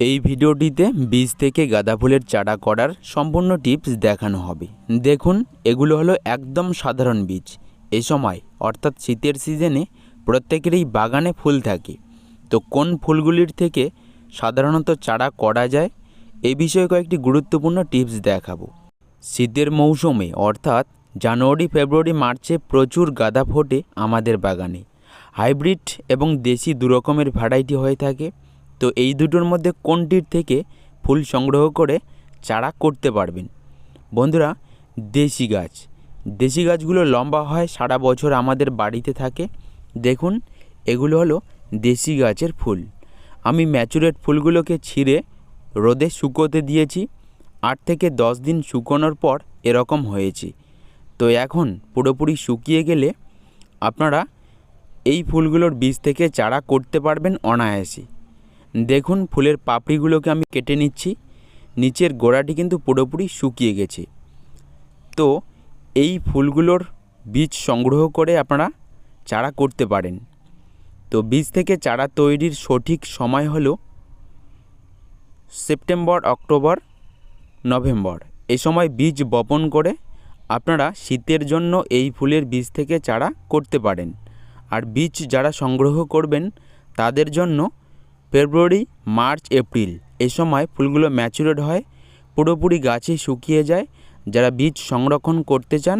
এই ভিডিওটিতে বীজ থেকে গাঁদা ফুলের চারা করার সম্পূর্ণ টিপস দেখানো হবে। দেখুন, এগুলো হলো একদম সাধারণ বীজ। এ সময়, অর্থাৎ শীতের সিজনে প্রত্যেকেরই বাগানে ফুল থাকে। তো কোন ফুলগুলির থেকে সাধারণত চারা করা যায় এই বিষয়ে কয়েকটি গুরুত্বপূর্ণ টিপস দেখাবো। শীতের মৌসুমে, অর্থাৎ জানুয়ারি, ফেব্রুয়ারি, মার্চে প্রচুর গাঁদা ফোটে আমাদের বাগানে। হাইব্রিড এবং দেশি দুরকমের ভ্যারাইটি হয়ে থাকে। তো এই দুটোর মধ্যে কোনটির থেকে ফুল সংগ্রহ করে চারা করতে পারবেন? বন্ধুরা, দেশি গাছ। দেশি গাছগুলো লম্বা হয়, সারা বছর আমাদের বাড়িতে থাকে। দেখুন, এগুলো হলো দেশি গাছের ফুল। আমি ম্যাচুরেট ফুলগুলোকে ছিঁড়ে রোদে শুকোতে দিয়েছি। আট থেকে দশ দিন শুকোনোর পর এরকম হয়েছে। তো এখন পুরোপুরি শুকিয়ে গেলে আপনারা এই ফুলগুলোর বীজ থেকে চারা করতে পারবেন অনায়াসে। দেখুন, ফুলের পাপড়িগুলোকে আমি কেটে নিচ্ছি। নিচের গোড়াটি কিন্তু পুরোপুরি শুকিয়ে গেছে। তো, এই ফুলগুলোর বীজ সংগ্রহ করে আপনারা চারা করতে পারেন। তো, বীজ থেকে চারা তৈরির সঠিক সময় হলো সেপ্টেম্বর, অক্টোবর, নভেম্বর। এই সময় বীজ বপন করে আপনারা শীতের জন্য এই ফুলের বীজ থেকে চারা করতে পারেন। আর বীজ যারা সংগ্রহ করবেন, তাদের জন্য ফেব্রুয়ারি, মার্চ, এপ্রিল। এই সময় ফুলগুলো ম্যাচুরেট হয়, পুরোপুরি গাছে শুকিয়ে যায়। যারা বীজ সংরক্ষণ করতে চান,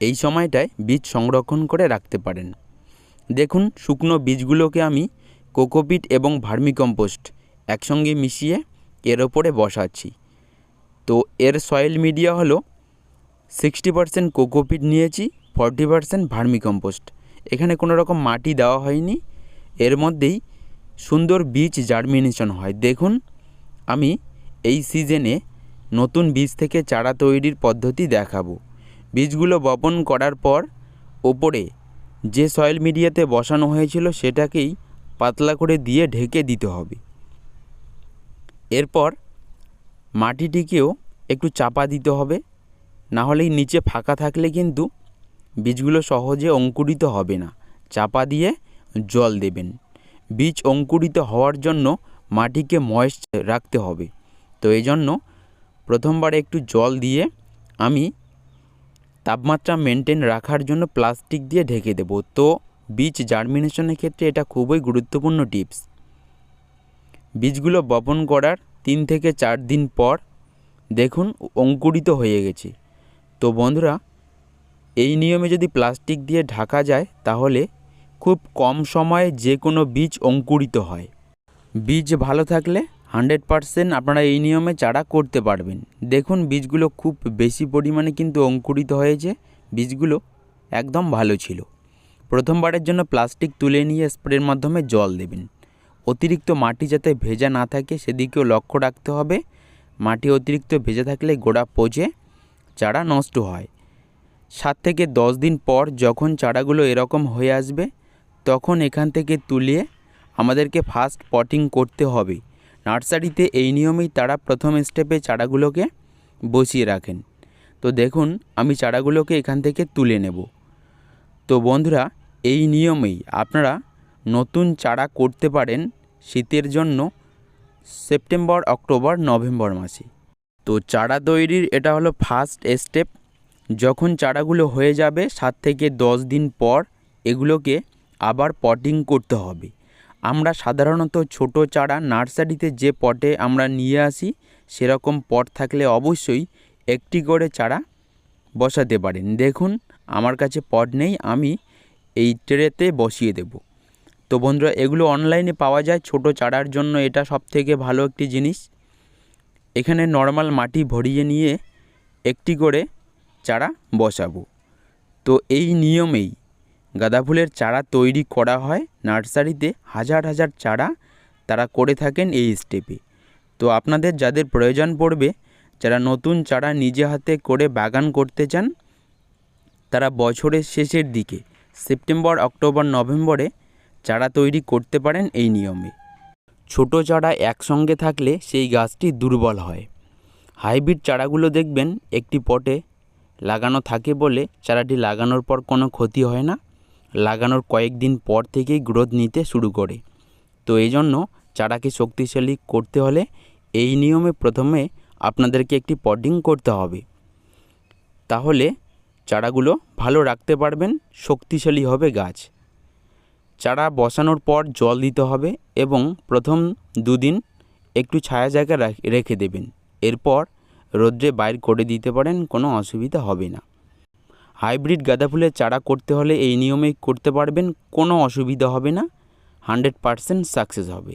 এই সময়টায় বীজ সংরক্ষণ করে রাখতে পারেন। দেখুন, শুকনো বীজগুলোকে আমি কোকোপিট এবং ভার্মিকম্পোস্ট একসঙ্গে মিশিয়ে এর ওপরে বসাচ্ছি। তো এর সয়েল মিডিয়া হলো, সিক্সটি পার্সেন্ট কোকোপিট নিয়েছি, ফর্টি পার্সেন্ট ভার্মিকম্পোস্ট। এখানে কোনো রকম মাটি দেওয়া হয়নি। এর মধ্যেই সুন্দর বীজ জার্মিনেশন হয়। দেখুন, আমি এই সিজনে নতুন বীজ থেকে চারা তৈরির পদ্ধতি দেখাবো। বীজগুলো বপন করার পর ওপরে যে সয়েল মিডিয়াতে বসানো হয়েছিল সেটাকেই পাতলা করে দিয়ে ঢেকে দিতে হবে। এরপর মাটিটিকেও একটু চাপা দিতে হবে, না হলেই নিচে ফাঁকা থাকলে কিন্তু বীজগুলো সহজে অঙ্কুরিত হবে না। চাপা দিয়ে জল দেবেন। বীজ অঙ্কুরিত হওয়ার জন্য মাটিকে ময়েস্ট রাখতে হবে। তো এই জন্য প্রথমবার একটু জল দিয়ে আমি তাপমাত্রা মেনটেন রাখার জন্য প্লাস্টিক দিয়ে ঢেকে দেব। তো বীজ জার্মিনেশনের ক্ষেত্রে এটা খুবই গুরুত্বপূর্ণ টিপস। বীজগুলো বপন করার তিন থেকে চার দিন পর দেখুন অঙ্কুরিত হয়ে গেছে। তো বন্ধুরা, এই নিয়মে যদি প্লাস্টিক দিয়ে ঢাকা যায় তাহলে খুব কম সময়ে যে কোনো বীজ অঙ্কুরিত হয়। বীজ ভালো থাকলে হান্ড্রেড পারসেন্ট আপনারা এই নিয়মে চারা করতে পারবেন। দেখুন, বীজগুলো খুব বেশি পরিমাণে কিন্তু অঙ্কুরিত হয়েছে। বীজগুলো একদম ভালো ছিল। প্রথমবারের জন্য প্লাস্টিক তুলে নিয়ে স্প্রের মাধ্যমে জল দেবেন। অতিরিক্ত মাটি যাতে ভেজা না থাকে, সেদিকেও লক্ষ্য রাখতে হবে। মাটি অতিরিক্ত ভেজা থাকলে গোড়া পচে চারা নষ্ট হয়। সাত থেকে দশ দিন পর যখন চারাগুলো এরকম হয়ে আসবে তখন এখান থেকে তুলিয়ে আমাদেরকে ফার্স্ট পটিং করতে হবে। নার্সারিতে এই নিয়মেই তারা প্রথম স্টেপে চারাগুলোকে বসিয়ে রাখেন। তো দেখুন, আমি চারাগুলোকে এখান থেকে তুলে নেব। তো বন্ধুরা, এই নিয়মেই আপনারা নতুন চারা করতে পারেন শীতের জন্য সেপ্টেম্বর, অক্টোবর, নভেম্বর মাসে। তো চারা তৈরির এটা হলো ফার্স্ট স্টেপ যখন চারাগুলো হয়ে যাবে সাত থেকে দশ দিন পর এগুলোকে আবার পটিং করতে হবে। আমরা সাধারণত ছোট চারা নার্সারিতে যে পটে আমরা নিয়ে আসি, সেরকম পট থাকলে অবশ্যই একটি করে চারা বসাতে পারেন। দেখুন, আমার কাছে পট নেই, আমি এই ট্রেতে বসিয়ে দেব। তো বন্ধুরা, এগুলো অনলাইনে পাওয়া যায়, ছোট চারার জন্য এটা সব থেকে ভালো একটি জিনিস। এখানে নর্মাল মাটি ভরিয়ে নিয়ে একটি করে চারা বসাবো। তো এই নিয়মেই গাঁদা ফুলের চারা তৈরি করা হয়। নার্সারিতে হাজার হাজার চারা তারা করে থাকেন এই স্টেপে। তো আপনাদের যাদের প্রয়োজন পড়বে, যারা নতুন চারা নিজে হাতে করে বাগান করতে চান, তারা বছরের শেষের দিকে, সেপ্টেম্বর, অক্টোবর, নভেম্বরে চারা তৈরি করতে পারেন এই নিয়মে। ছোট চারা একসঙ্গে থাকলে সেই গাছটি দুর্বল হয়। হাইব্রিড চারাগুলো দেখবেন একটি পটে লাগানো থাকে বলে চারাটি লাগানোর পর কোনো ক্ষতি হয় না। লাগানোর কয়েকদিন পর থেকেই গ্রোথ নিতে শুরু করে। তো এই জন্য চারাকে শক্তিশালী করতে হলে এই নিয়মে প্রথমে আপনাদেরকে একটি পটিং করতে হবে। তাহলে চারাগুলো ভালো রাখতে পারবেন, শক্তিশালী হবে গাছ। চারা বসানোর পর জল দিতে হবে এবং প্রথম দুদিন একটু ছায়া জায়গা রেখে দেবেন। এরপর রোদ্রে বাইর করে দিতে পারেন, কোনো অসুবিধা হবে না। হাইব্রিড গাঁদা ফুলের চারা করতে হলে এই নিয়মেই করতে পারবেন, কোনো অসুবিধা হবে না। হান্ড্রেড পারসেন্ট সাকসেস হবে।